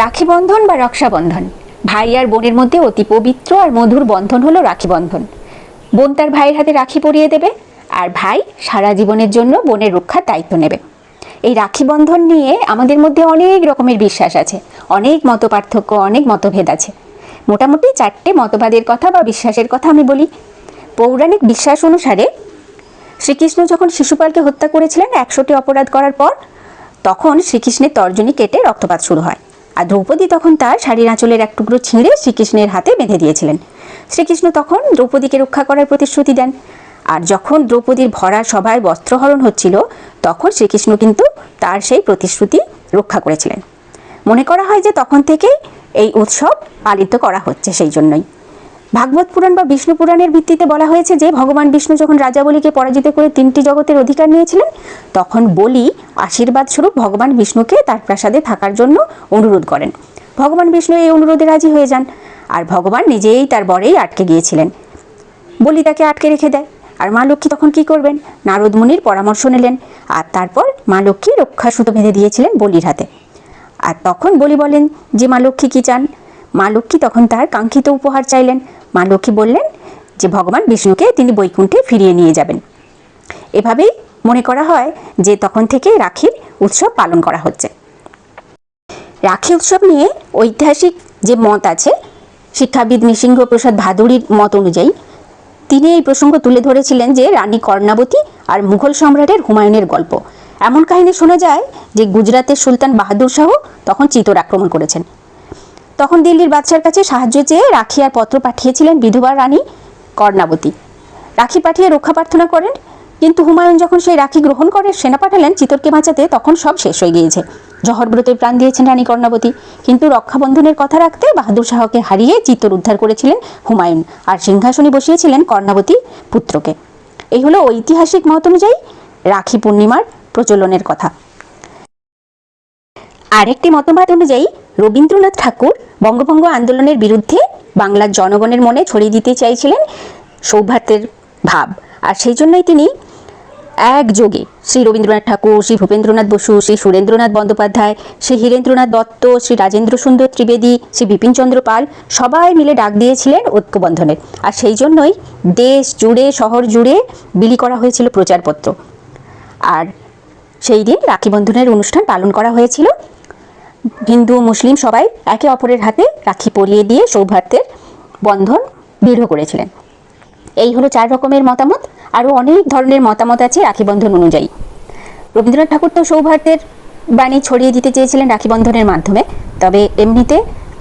রাখি বন্ধন বা রক্ষাবন্ধন। ভাই আর বোনের মধ্যে অতি পবিত্র আর মধুর বন্ধন হলো রাখি বন্ধন বোন তার ভাইয়ের হাতে রাখি পরিয়ে দেবে, আর ভাই সারা জীবনের জন্য বোনের রক্ষার দায়িত্ব নেবে। এই রাখি বন্ধন নিয়ে আমাদের মধ্যে অনেক রকমের বিশ্বাস আছে, অনেক মত পার্থক্য অনেক মতভেদ আছে। মোটামুটি চারটে মতবাদের কথা বা বিশ্বাসের কথা আমি বলি। পৌরাণিক বিশ্বাস অনুসারে শ্রীকৃষ্ণ যখন শিশুপালকে হত্যা করেছিলেন একশোটি অপরাধ করার পর, তখন শ্রীকৃষ্ণের তর্জনী কেটে রক্তপাত শুরু হয়। আর দ্রৌপদী তখন তার শাড়ির আঁচলের এক টুকরো ছিঁড়ে শ্রীকৃষ্ণের হাতে বেঁধে দিয়েছিলেন। শ্রীকৃষ্ণ তখন দ্রৌপদীকে রক্ষা করার প্রতিশ্রুতি দেন। আর যখন দ্রৌপদীর ভরা সভায় বস্ত্রহরণ হচ্ছিল, তখন শ্রীকৃষ্ণ কিন্তু তার সেই প্রতিশ্রুতি রক্ষা করেছিলেন। মনে করা হয় যে তখন থেকেই এই উৎসব পালিত করা হচ্ছে সেই জন্যই। ভাগবত পুরাণ বা বিষ্ণু পুরাণের ভিত্তিতে বলা হয়েছে যে, ভগবান বিষ্ণু যখন রাজা বলিকে পরাজিত করে তিনটি জগতের অধিকার নিয়েছিলেন, তখন বলি আশীর্বাদ স্বরূপ ভগবান বিষ্ণুকে তার প্রাসাদে থাকার জন্য অনুরোধ করেন। ভগবান বিষ্ণু এই অনুরোধে রাজি হয়ে যান আর ভগবান নিজেই তার বরেই আটকে গিয়েছিলেন। বলি তাকে আটকে রেখে দেয়। আর মা লক্ষ্মী তখন কি করবেন? নারদ মুনির পরামর্শ নিলেন আর তারপর মা লক্ষ্মী রক্ষা সুতো বেঁধে দিয়েছিলেন বলির হাতে। আর তখন বলি বলেন যে, মা লক্ষ্মী কী চান? মা লক্ষ্মী তখন তার কাঙ্ক্ষিত উপহার চাইলেন। মা লক্ষ্মী বললেন যে, ভগবান বিষ্ণুকে তিনি বৈকুণ্ঠে ফিরিয়ে নিয়ে যাবেন। এভাবেই মনে করা হয় যে, তখন থেকে রাখির উৎসব পালন করা হচ্ছে। রাখি উৎসব নিয়ে ঐতিহাসিক যে মত আছে, শিক্ষাবিদ নৃসিংহ প্রসাদ ভাদুরীর মত অনুযায়ী, তিনি এই প্রসঙ্গ তুলে ধরেছিলেন যে, রানী কর্ণাবতী আর মুঘল সম্রাটের হুমায়ুনের গল্প। এমন কাহিনী শোনা যায় যে গুজরাতের সুলতান বাহাদুর শাহ তখন চিতর আক্রমণ করেছেন। তখন দিল্লির বাদশার কাছে সাহায্য চেয়ে রাখি আর পত্র পাঠিয়েছিলেন বিধবা রানী কর্ণাবতী। রাখি পাঠিয়ে রক্ষা প্রার্থনা করেন, কিন্তু হুমায়ুন যখন সেই রাখি গ্রহণ করে, সেনা পাঠালেন, চিতরকে বাঁচাতে তখন সব শেষ হয়ে গিয়েছে। জহরব্রতে প্রাণ দিয়েছেন রানী কর্ণাবতী, কিন্তু রক্ষাবন্ধনের কথা রাখতে বাহাদুর শাহকে হারিয়ে চিত্তর উদ্ধার করেছিলেন হুমায়ুন, আর সিংহাসনে বসিয়েছিলেন কর্ণাবতী পুত্রকে। এই হলো ঐতিহাসিক মত অনুযায়ী রাখি পূর্ণিমার প্রচলনের কথা। আরেকটি মতবাদ অনুযায়ী রবীন্দ্রনাথ ঠাকুর বঙ্গভঙ্গ আন্দোলনের বিরুদ্ধে বাংলার জনগণের মনে ছড়িয়ে দিতে চাইছিলেন সৌভাগ্যের ভাব। আর সেই জন্যই তিনি একযোগে শ্রী রবীন্দ্রনাথ ঠাকুর, শ্রী ভূপেন্দ্রনাথ বসু, শ্রী সুরেন্দ্রনাথ বন্দ্যোপাধ্যায়, শ্রী হীরেন্দ্রনাথ দত্ত, শ্রী রাজেন্দ্র সুন্দর ত্রিবেদী, শ্রী বিপিনচন্দ্র পাল সবাই মিলে ডাক দিয়েছিলেন ঐক্যবন্ধনের আর সেই জন্যই দেশ জুড়ে, শহর জুড়ে বিলি করা হয়েছিল প্রচারপত্র। আর সেই দিন রাখি বন্ধনের অনুষ্ঠান পালন করা হয়েছিল। হিন্দু, মুসলিম সবাই একে অপরের হাতে রাখি পরিয়ে দিয়ে সৌভাগ্যের বন্ধন দৃঢ় করেছিলেন। এই হলো চার রকমের মতামত। আরও অনেক ধরনের মতামত আছে রাখি বন্ধন অনুযায়ী। রবীন্দ্রনাথ ঠাকুর তো সৌভাগ্যের বাণী ছড়িয়ে দিতে চেয়েছিলেন রাখি বন্ধনের মাধ্যমে। তবে এমনিতে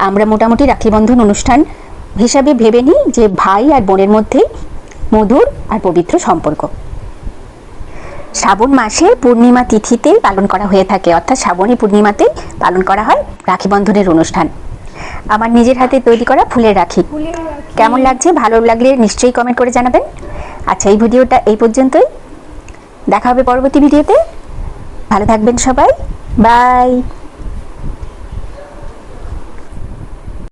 আমরা মোটামুটি রাখি বন্ধন অনুষ্ঠান হিসাবে ভেবে নিই যে ভাই আর বোনের মধ্যেই মধুর আর পবিত্র সম্পর্ক। শ্রাবণ মাসে পূর্ণিমা তিথিতে পালন করা হয়ে থাকে। অর্থাৎ শ্রাবণী পূর্ণিমাতেই পালন করা হয় রাখি বন্ধনের অনুষ্ঠান। আমার নিজের হাতে তৈরি করা ফুলের রাখি। কেমন লাগছে? ভালো লাগলে নিশ্চয়ই কমেন্ট করে জানাবেন। আচ্ছা এই ভিডিওটা এই পর্যন্তই। দেখা হবে পরবর্তী ভিডিওতে। ভালো থাকবেন সবাই। বাই